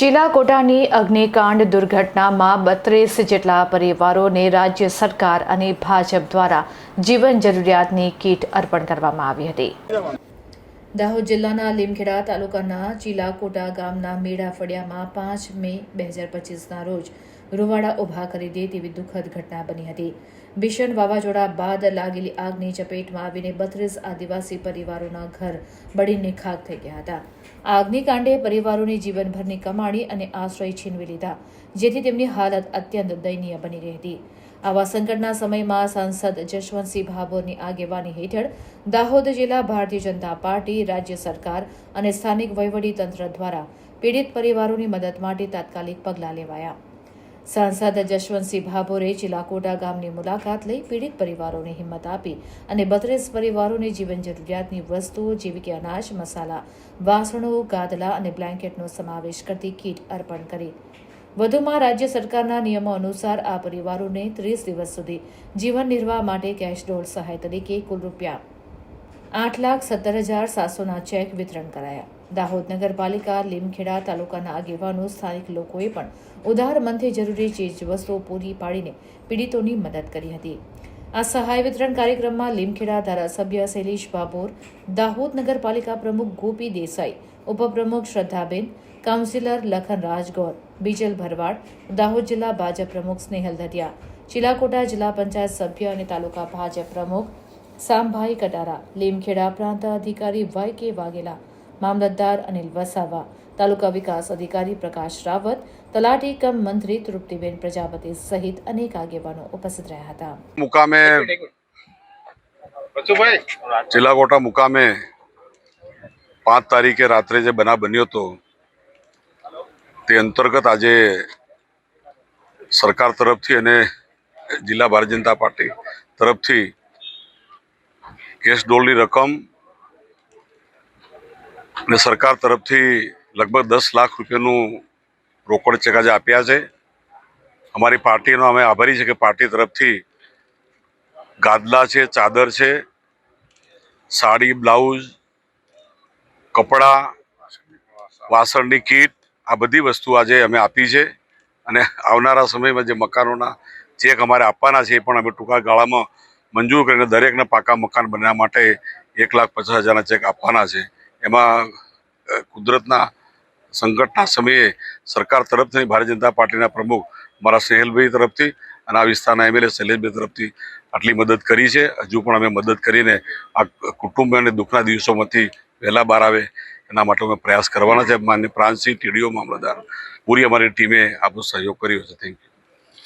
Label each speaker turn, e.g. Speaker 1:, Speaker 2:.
Speaker 1: ચીલાકોટાની અગ્નિકાંડ દુર્ઘટનામાં બત્રીસ જેટલા પરિવારોને રાજ્ય સરકાર અને ભાજપ દ્વારા જીવન જરૂરિયાતની કીટ અર્પણ કરવામાં આવી હતી. દાહોદ જિલ્લાના લીમખેડા તાલુકાના ચીલાકોટા ગામના મેળા ફળિયામાં પાંચ મે બે હજાર પચીસના રોજ રૂવાડા ઊભા કરી દે તેવી દુઃખદ ઘટના બની હતી. ભીષણ વાવાઝોડા બાદ લાગેલી આગની ચપેટમાં આવીને બત્રીસ આદિવાસી પરિવારોના ઘર બળીને ખાક થઈ ગયા હતા. આ અગ્નિકાંડે પરિવારોની જીવનભરની કમાણી અને આશ્રય છીનવી લીધા, જેથી તેમની હાલત અત્યંત દયનીય બની રહી હતી. આવા સંકટના સમયમાં સાંસદ જશવંતસિંહ ભાભોરની આગેવાની હેઠળ દાહોદ જિલ્લા ભારતીય જનતા પાર્ટી, રાજ્ય સરકાર અને સ્થાનિક વહીવટી તંત્ર દ્વારા પીડિત પરિવારોની મદદ માટે તાત્કાલિક પગલાં લેવાયા. સાંસદ જશવંતસિંહ ભાભોરે ચિલાકોટા ગામની મુલાકાત લઈ પીડિત પરિવારોને હિંમત આપી અને બત્રીસ પરિવારોને જીવન જરૂરિયાતની વસ્તુઓ જેવી કે અનાજ, મસાલા, વાસણો, ગાદલા અને બ્લેન્કેટનો સમાવેશ કરતી કીટ અર્પણ કરી. વધુમાં રાજ્ય સરકારના નિયમો અનુસાર આ પરિવારોને ત્રીસ દિવસ સુધી જીવન નિર્વાહ માટે કેશ ડોલ સહાય તરીકે કુલ રૂપિયા આઠ લાખ સત્તર હજાર સાતસોના ચેક વિતરણ કરાયા. દાહોદ નગરપાલિકા, લીમખેડા તાલુકાના આગેવાનો, સ્થાનિક લોકોએ પણ ઉદાર મનથી જરૂરી ચીજ વસ્તુઓ પૂરી પાડીને પીડિતોની મદદ કરી હતી. આ સહાય વિતરણ કાર્યક્રમમાં લીમખેડા ધારાસભ્ય શૈલેષ બાબોર દાહોદ નગરપાલિકા પ્રમુખ ગોપી દેસાઈ, ઉપપ્રમુખ શ્રદ્ધાબેન, કાઉન્સિલર લખન રાજગોર, બીજલ ભરવાડ, દાહોદ જિલ્લા ભાજપ પ્રમુખ સ્નેહલ દધિયા ચિલાકોટા જિલ્લા પંચાયત સભ્ય અને તાલુકા ભાજપ પ્રમુખ સામભાઈ કટારા, લીમખેડા પ્રાંત અધિકારી વાય કે વાઘેલા મામલતદાર અનિલ વસાવા તાલુકા વિકાસ અધિકારી પ્રકાશ રાવત તલાટી કમ મંત્રી તૃપ્તિબેન પ્રજાપતિ સહિત અનેક આગેવાનો ઉપસ્થિત રહ્યા હતા.
Speaker 2: મુકામે ચિલાકોટા મુકામે પાંચ તારીખે રાત્રે જે બનાવ બન્યો હતો તે અંતર્ગત આજે સરકાર તરફથી અને જિલ્લા ભારતીય જનતા પાર્ટી તરફથી કેશ ડોલની રકમ અને સરકાર તરફથી લગભગ દસ લાખ રૂપિયાનું રોકડ ચેક આજે આપ્યા છે. અમારી પાર્ટીનો અમે આભારી છે કે પાર્ટી તરફથી ગાદલા છે, ચાદર છે, સાડી, બ્લાઉઝ, કપડાં, વાસણની કીટ, આ બધી વસ્તુ આજે અમે આપી છે. અને આવનારા સમયમાં જે મકાનોના ચેક અમારે આપવાના છે એ પણ અમે ટૂંકા ગાળામાં મંજૂર કરીને દરેકને પાકા મકાન બનાવવા માટે એક લાખ પચાસ હજારના ચેક આપવાના છે. એમાં કુદરતના સંકટના સમયે સરકાર તરફથી ભારતીય જનતા પાર્ટીના પ્રમુખ મારા સ્નેહલભાઈ તરફથી અને આ વિસ્તારના એમએલએ શૈલેષભાઈ તરફથી આટલી મદદ કરી છે. હજુ પણ અમે મદદ કરીને આ કુટુંબ અને દુઃખના દિવસોમાંથી વહેલા બહાર આવે એના માટે અમે પ્રયાસ કરવાના છે. માન્ય પ્રાંતસિંહ ટીડીઓ મામલતદાર પૂરી અમારી ટીમે આપણો સહયોગ કર્યો છે. Thank you